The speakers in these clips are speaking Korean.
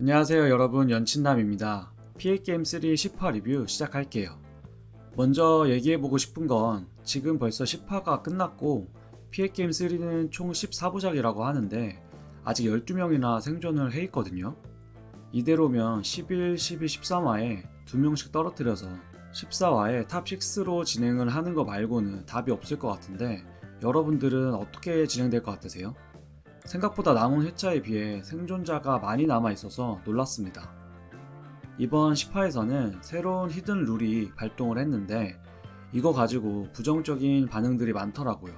안녕하세요 여러분 연친남입니다. PA게임3 10화 리뷰 시작할게요. 먼저 얘기해보고 싶은 건 지금 벌써 10화가 끝났고 PA게임3는 총 14부작이라고 하는데 아직 12명이나 생존을 해 있거든요. 이대로면 11, 12, 13화에 2명씩 떨어뜨려서 14화에 탑6로 진행을 하는 거 말고는 답이 없을 것 같은데 여러분들은 어떻게 진행될 것 같으세요? 생각보다 남은 회차에 비해 생존자가 많이 남아 있어서 놀랐습니다. 이번 10화에서는 새로운 히든 룰이 발동을 했는데 이거 가지고 부정적인 반응들이 많더라고요.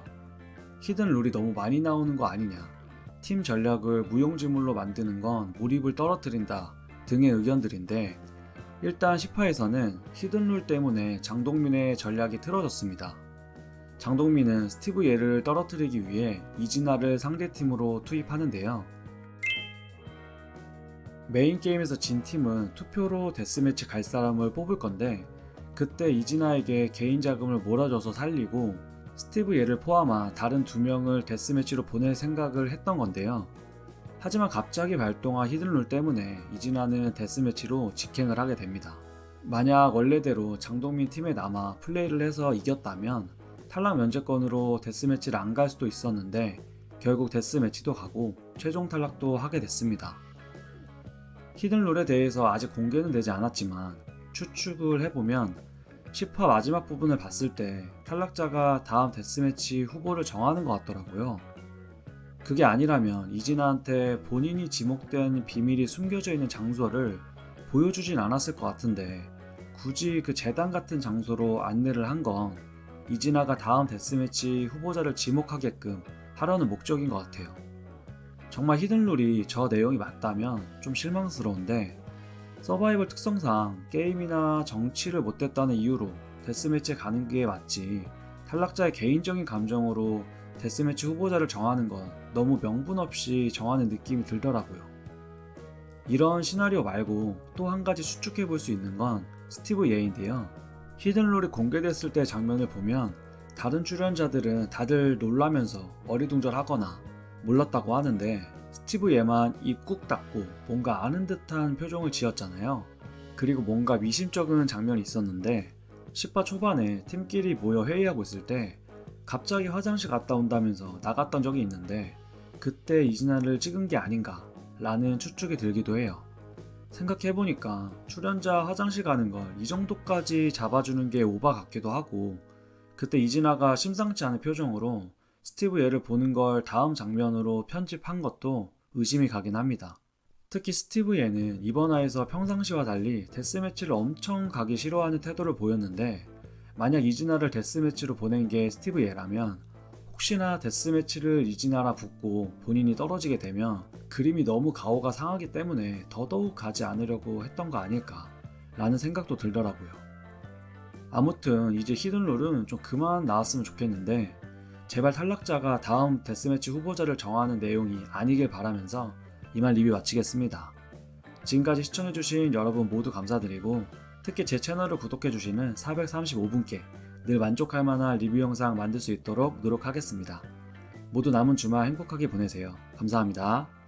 히든 룰이 너무 많이 나오는 거 아니냐, 팀 전략을 무용지물로 만드는 건 몰입을 떨어뜨린다 등의 의견들인데 일단 10화에서는 히든 룰 때문에 장동민의 전략이 틀어졌습니다. 장동민은 스티브 예를 떨어뜨리기 위해 이진아를 상대팀으로 투입하는데요. 메인 게임에서 진 팀은 투표로 데스매치 갈 사람을 뽑을 건데 그때 이진아에게 개인 자금을 몰아줘서 살리고 스티브 예를 포함한 다른 두 명을 데스매치로 보낼 생각을 했던 건데요. 하지만 갑자기 발동한 히든룰 때문에 이진아는 데스매치로 직행을 하게 됩니다. 만약 원래대로 장동민 팀에 남아 플레이를 해서 이겼다면 탈락 면제권으로 데스매치를 안 갈 수도 있었는데 결국 데스매치도 가고 최종 탈락도 하게 됐습니다. 히든 룰에 대해서 아직 공개는 되지 않았지만 추측을 해보면 10화 마지막 부분을 봤을 때 탈락자가 다음 데스매치 후보를 정하는 것 같더라고요. 그게 아니라면 이진아한테 본인이 지목된 비밀이 숨겨져 있는 장소를 보여주진 않았을 것 같은데 굳이 그 재단 같은 장소로 안내를 한건 이진아가 다음 데스매치 후보자를 지목하게끔 하려는 목적인 것 같아요. 정말 히든룰이 저 내용이 맞다면 좀 실망스러운데 서바이벌 특성상 게임이나 정치를 못했다는 이유로 데스매치에 가는 게 맞지 탈락자의 개인적인 감정으로 데스매치 후보자를 정하는 건 너무 명분 없이 정하는 느낌이 들더라고요. 이런 시나리오 말고 또 한 가지 추측해 볼 수 있는 건 스티브 예인데요. 히든롤이 공개됐을 때 장면을 보면 다른 출연자들은 다들 놀라면서 어리둥절하거나 몰랐다고 하는데 스티브 예만 입 꾹 닫고 뭔가 아는 듯한 표정을 지었잖아요. 그리고 뭔가 미심쩍은 장면이 있었는데 10화 초반에 팀끼리 모여 회의하고 있을 때 갑자기 화장실 갔다 온다면서 나갔던 적이 있는데 그때 이진아를 찍은 게 아닌가 라는 추측이 들기도 해요. 생각해보니까 출연자 화장실 가는 걸 이 정도까지 잡아주는 게 오바 같기도 하고 그때 이진아가 심상치 않은 표정으로 스티브 예를 보는 걸 다음 장면으로 편집한 것도 의심이 가긴 합니다. 특히 스티브 예는 이번 화에서 평상시와 달리 데스매치를 엄청 가기 싫어하는 태도를 보였는데 만약 이진아를 데스매치로 보낸 게 스티브 예라면 혹시나 데스매치를 이진아라 붙고 본인이 떨어지게 되면 그림이 너무 가오가 상하기 때문에 더더욱 가지 않으려고 했던 거 아닐까 라는 생각도 들더라고요. 아무튼 이제 히든룰은 좀 그만 나왔으면 좋겠는데 제발 탈락자가 다음 데스매치 후보자를 정하는 내용이 아니길 바라면서 이만 리뷰 마치겠습니다. 지금까지 시청해주신 여러분 모두 감사드리고 특히 제 채널을 구독해주시는 435분께 늘 만족할 만한 리뷰 영상 만들 수 있도록 노력하겠습니다. 모두 남은 주말 행복하게 보내세요. 감사합니다.